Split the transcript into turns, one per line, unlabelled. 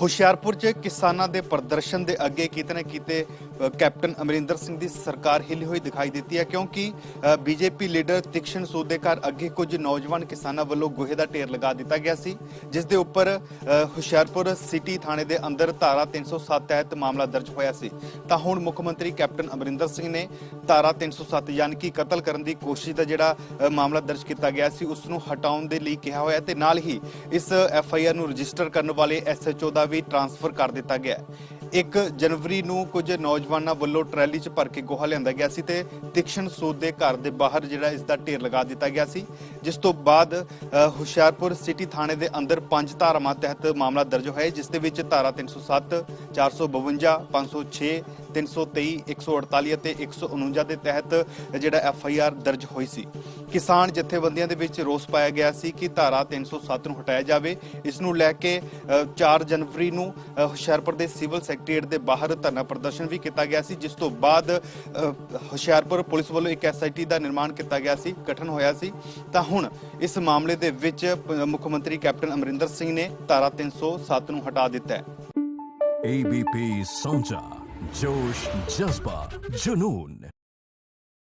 ਹੁਸ਼ਿਆਰਪੁਰ 'ਚ ਕਿਸਾਨਾਂ ਦੇ ਪ੍ਰਦਰਸ਼ਨ ਦੇ ਅੱਗੇ ਕਿਤੇ ਨਾ ਕਿਤੇ ਕੈਪਟਨ ਅਮਰਿੰਦਰ ਸਿੰਘ ਦੀ ਸਰਕਾਰ ਹਿੱਲੀ ਹੋਈ ਦਿਖਾਈ ਦਿੱਤੀ ਹੈ ਕਿਉਂਕਿ ਬੀਜੇਪੀ ਲੀਡਰ ਤਿਕਸ਼ਨ ਸੂਦ ਦੇ ਘਰ ਅੱਗੇ ਕੁਝ ਨੌਜਵਾਨ ਕਿਸਾਨਾਂ ਵੱਲੋਂ ਗੋਹੇ ਦਾ ਢੇਰ ਲਗਾ ਦਿੱਤਾ ਗਿਆ ਸੀ, ਜਿਸ ਦੇ ਉੱਪਰ ਹੁਸ਼ਿਆਰਪੁਰ ਸਿਟੀ ਥਾਣੇ ਦੇ ਅੰਦਰ ਧਾਰਾ 307 ਤਹਿਤ ਮਾਮਲਾ ਦਰਜ ਹੋਇਆ ਸੀ। ਤਾਂ ਹੁਣ ਮੁੱਖ ਮੰਤਰੀ ਕੈਪਟਨ ਅਮਰਿੰਦਰ ਸਿੰਘ ਨੇ ਧਾਰਾ 307 ਯਾਨੀ ਕਿ ਕਤਲ ਕਰਨ ਦੀ ਕੋਸ਼ਿਸ਼ ਦਾ ਜਿਹੜਾ ਮਾਮਲਾ ਦਰਜ ਕੀਤਾ ਗਿਆ ਸੀ, ਉਸ ਨੂੰ ਹਟਾਉਣ ਦੇ ਲਈ ਕਿਹਾ ਹੋਇਆ ਤੇ ਨਾਲ ਹੀ ਇਸ ਐਫ ਆਈ ਆਰ ਨੂੰ ਰਜਿਸਟਰ ਕਰਨ ਵਾਲੇ ਐਸ ਐਚ ਓ ਦਾ ਵੀ ਟਰਾਂਸਫਰ ਕਰ ਦਿੱਤਾ ਗਿਆ ਹੈ। 1 ਜਨਵਰੀ ਨੂੰ ਕੁਝ ਨੌਜਵਾਨਾਂ ਵੱਲੋਂ ਟਰੈਲੀ 'ਚ ਭਰ ਕੇ ਗੋਹਾ ਲਿਆਂਦਾ ਗਿਆ ਸੀ ਤੇ ਤਿਕਸ਼ਨ ਸੂਦ ਦੇ ਘਰ ਦੇ ਬਾਹਰ ਜਿਹੜਾ ਇਸ ਦਾ ਢੇਰ ਲਗਾ ਦਿੱਤਾ ਗਿਆ ਸੀ ਜਿਸ ਤੋਂ ਬਾਅਦ ਹੁਸ਼ਿਆਰਪੁਰ ਸਿਟੀ ਥਾਣੇ ਦੇ ਅੰਦਰ ਪੰਜ ਧਾਰਾਵਾਂ ਤਹਿਤ ਮਾਮਲਾ ਦਰਜ ਹੋਇਆ ਜਿਸ ਦੇ ਵਿੱਚ ਧਾਰਾ 307 452 506 323 148 ਅਤੇ 149 ਦੇ ਤਹਿਤ ਜਿਹੜਾ ਐਫ ਆਈ ਆਰ ਦਰਜ ਹੋਈ ਸੀ। ਕਿਸਾਨ ਜਥੇਬੰਦੀਆਂ ਦੇ ਵਿੱਚ ਰੋਸ ਪਾਇਆ ਗਿਆ ਸੀ ਕਿ ਧਾਰਾ 307 ਨੂੰ ਹਟਾਇਆ ਜਾਵੇ। ਇਸ ਨੂੰ ਲੈ ਕੇ ਅ, 4 ਜਨਵਰੀ ਨੂੰ ਹੁਸ਼ਿਆਰਪੁਰ ਦੇ ਸਿਵਲ ਕਲੈਕਟਰੇਟ ਦੇ ਬਾਹਰ ਧਰਨਾ ਪ੍ਰਦਰਸ਼ਨ ਵੀ ਕੀਤਾ ਗਿਆ ਸੀ, ਜਿਸ ਤੋਂ ਬਾਅਦ ਹੁਸ਼ਿਆਰਪੁਰ ਪੁਲਿਸ ਵੱਲੋਂ ਇੱਕ ਐਸਆਈਟੀ ਦਾ ਨਿਰਮਾਣ ਕੀਤਾ ਗਿਆ ਸੀ, ਗਠਨ ਹੋਇਆ ਸੀ। ਤਾਂ ਹੁਣ ਇਸ ਮਾਮਲੇ ਦੇ ਵਿੱਚ ਮੁੱਖ ਮੰਤਰੀ ਕੈਪਟਨ ਅਮਰਿੰਦਰ ਸਿੰਘ ਨੇ ਧਾਰਾ 307 ਨੂੰ ਹਟਾ ਦਿੱਤਾ ਹੈ।
ABP ਸੌਂਚਾ ਜੋਸ਼, ਜਜ਼ਬਾ, ਜਨੂਨ।